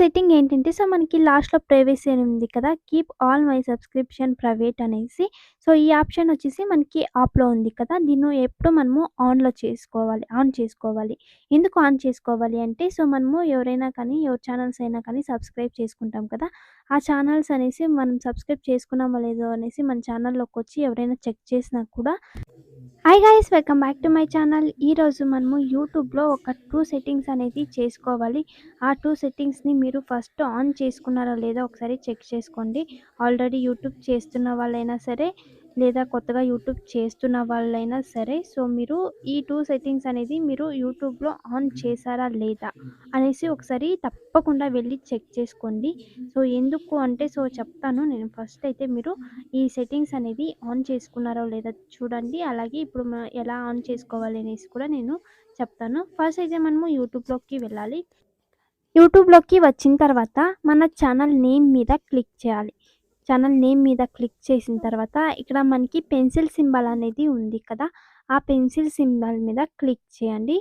Setting ఏంటంటే so, మనకి లాస్ట్‌లో ప్రైవసీ అని ఉంది కదా! Keep all my subscription private అనేసి. సో, ఈ ఆప్షన్ వచ్చేసి మనకి ఆఫ్‌లో ఉంది కదా! దీన్ని ఎప్పుడు మనము ఆన్‌లో చేసుకోవాలి. ఆన్ చేసుకోవాలి. ఎందుకు ఆన్ చేసుకోవాలి అంటే సో, మనము ఎవరైనా కానీ ఎవరి ఛానల్స్ అయినా కానీ సబ్స్క్రైబ్ చేసుకుంటాం కదా! ఆ ఛానల్స్ అనేసి మనం సబ్స్క్రైబ్ చేసుకున్నామో లేదో అనేసి మన ఛానల్లోకి వచ్చి ఎవరైనా చెక్ చేసినా కూడా hi guys welcome back to my channel. ఈరోజు మనము యూట్యూబ్‌లో ఒక టూ సెట్టింగ్స్ అనేది చేసుకోవాలి. ఆ టూ సెట్టింగ్స్‌ని మీరు ఫస్ట్ ఆన్ చేసుకున్నారా లేదా ఒకసారి చెక్ చేసుకోండి. ఆల్రెడీ యూట్యూబ్ చేస్తున్న వాళ్ళైనా సరే, లేదా కొత్తగా యూట్యూబ్ చేస్తున్న వాళ్ళైనా సరే, సో, మీరు ఈ టూ సెట్టింగ్స్ అనేది మీరు యూట్యూబ్‌లో ఆన్ చేశారా లేదా అనేసి ఒకసారి తప్పకుండా వెళ్ళి చెక్ చేసుకోండి. సో, ఎందుకు అంటే సో, చెప్తాను నేను ఫస్ట్ అయితే మీరు ఈ సెట్టింగ్స్ అనేది ఆన్ చేసుకున్నారో లేదా చూడండి. అలాగే ఇప్పుడు ఎలా ఆన్ చేసుకోవాలి అనేసి కూడా నేను చెప్తాను. ఫస్ట్ అయితే మనము యూట్యూబ్‌లోకి వెళ్ళాలి. యూట్యూబ్‌లోకి వచ్చిన తర్వాత మన ఛానల్ నేమ్ మీద క్లిక్ చేయాలి. ఛానల్ నేమ్ మీద క్లిక్ చేసిన తర్వాత ఇక్కడ మనకి పెన్సిల్ సింబల్ అనేది ఉంది కదా! ఆ పెన్సిల్ సింబల్ మీద క్లిక్ చేయండి.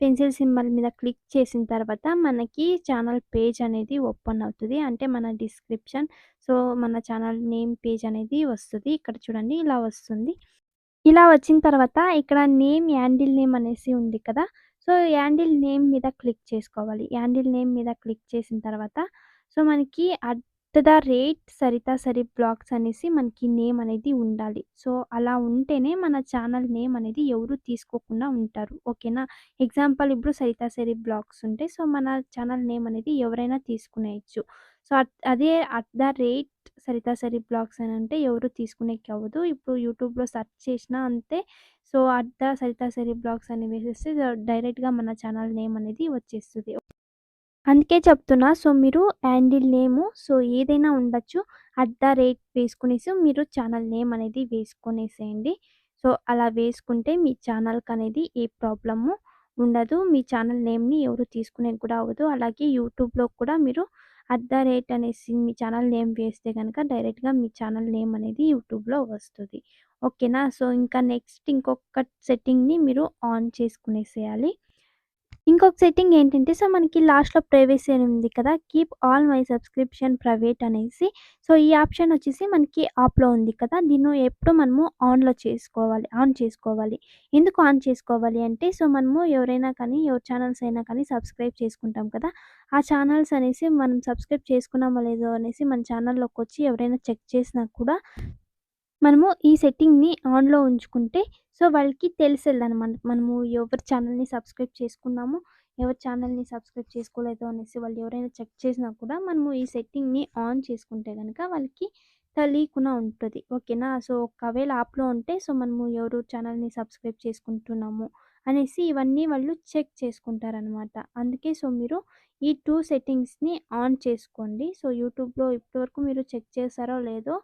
పెన్సిల్ సింబల్ మీద క్లిక్ చేసిన తర్వాత మనకి ఛానల్ పేజ్ అనేది ఓపెన్ అవుతుంది అంటే మన డిస్క్రిప్షన్ సో, మన ఛానల్ నేమ్ పేజ్ అనేది వస్తుంది ఇక్కడ చూడండి ఇలా వస్తుంది. ఇలా వచ్చిన తర్వాత ఇక్కడ నేమ్ యాండిల్ నేమ్ అనేసి ఉంది కదా! సో, యాండిల్ నేమ్ మీద క్లిక్ చేసుకోవాలి. యాండిల్ నేమ్ మీద క్లిక్ చేసిన తర్వాత సో, మనకి అట్ ద రేట్ సరిత సరి బ్లాగ్స్ అనేసి మనకి నేమ్ అనేది ఉండాలి. సో, అలా ఉంటేనే మన ఛానల్ నేమ్ అనేది ఎవరు తీసుకోకుండా ఉంటారు. ఓకేనా! ఎగ్జాంపుల్ ఇప్పుడు సరిత సరి బ్లాగ్స్ ఉంటాయి సో, మన ఛానల్ నేమ్ అనేది ఎవరైనా తీసుకునేయచ్చు సో, అట్ అదే అట్ ద రేట్ సరిత సరి బ్లాగ్స్ అని అంటే ఎవరు తీసుకునేకి అవ్వదు. ఇప్పుడు యూట్యూబ్‌లో సెర్చ్ చేసినా అంతే. సో, అట్ ద సరిత సరి బ్లాగ్స్ అని వేసేస్తే డైరెక్ట్‌గా మన ఛానల్ నేమ్ అనేది వచ్చేస్తుంది అందుకే చెప్తున్నా. సో, మీరు యాండిల్ నేము సో, ఏదైనా ఉండొచ్చు. అట్ ద రేట్ వేసుకునేసి మీరు ఛానల్ నేమ్ అనేది వేసుకునేసేయండి సో, అలా వేసుకుంటే మీ ఛానల్కి అనేది ఏ ప్రాబ్లము ఉండదు. మీ ఛానల్ నేమ్‌ని ఎవరు తీసుకునేకి కూడా అవ్వదు. అలాగే యూట్యూబ్‌లో కూడా మీరు అట్ ద రేట్ అనేసి మీ ఛానల్ నేమ్ వేస్తే కనుక డైరెక్ట్‌గా మీ ఛానల్ నేమ్ అనేది యూట్యూబ్‌లో వస్తుంది ఓకేనా! సో, ఇంకా నెక్స్ట్ ఇంకొక సెట్టింగ్‌ని మీరు ఆన్ చేసుకునేసేయాలి. ఇంకొక సెట్టింగ్ ఏంటంటే సో, మనకి లాస్ట్‌లో ప్రైవసీ అని ఉంది కదా! Keep all my subscription private అనేసి. సో, ఈ ఆప్షన్ వచ్చేసి మనకి ఆప్లో ఉంది కదా! దీన్ని ఎప్పుడు మనము ఆన్‌లో చేసుకోవాలి. ఆన్ చేసుకోవాలి. ఎందుకు ఆన్ చేసుకోవాలి అంటే సో, మనము ఎవరైనా కానీ ఎవరి ఛానల్స్ అయినా కానీ సబ్స్క్రైబ్ చేసుకుంటాం కదా! ఆ ఛానల్స్ అనేసి మనం సబ్స్క్రైబ్ చేసుకున్నామో లేదో అనేసి మన ఛానల్‌లోకొచ్చి ఎవరైనా చెక్ చేసినా కూడా మనము ఈ సెట్టింగ్‌ని ఆన్‌లో ఉంచుకుంటే సో, వాళ్ళకి తెలిసేదనమాట. మనము ఎవరి ఛానల్‌ని సబ్స్క్రైబ్ చేసుకున్నాము, ఎవరి ఛానల్‌ని సబ్స్క్రైబ్ చేసుకోలేదు అనేసి వాళ్ళు ఎవరైనా చెక్ చేసినా కూడా మనము ఈ సెట్టింగ్‌ని ఆన్ చేసుకుంటే కనుక వాళ్ళకి తెలియకుండా ఉంటుంది ఓకేనా! సో, ఒకవేళ యాప్లో ఉంటే సో, మనము ఎవరు ఛానల్‌ని సబ్స్క్రైబ్ చేసుకుంటున్నాము అనేసి ఇవన్నీ వాళ్ళు చెక్ చేసుకుంటారనమాట. అందుకే సో, మీరు ఈ టూ సెట్టింగ్స్‌ని ఆన్ చేసుకోండి. సో, యూట్యూబ్‌లో ఇప్పటివరకు మీరు చెక్ చేశారో లేదో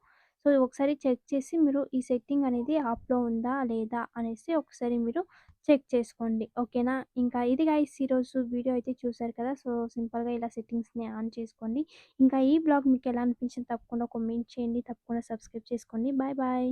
సో, ఒకసారి చెక్ చేసి మీరు ఈ సెట్టింగ్ అనేది యాప్లో ఉందా లేదా అనేసి ఒకసారి మీరు చెక్ చేసుకోండి. ఓకేనా! ఇంకా ఇది గైస్ ఈరోజు వీడియో అయితే చూసారు కదా! సో, సింపుల్‌గా ఇలా సెట్టింగ్స్‌ని ఆన్ చేసుకోండి. ఇంకా ఈ బ్లాగ్ మీకు ఎలా అనిపించిందో తప్పకుండా కామెంట్ చేయండి. తప్పకుండా సబ్స్క్రైబ్ చేసుకోండి. Bye bye.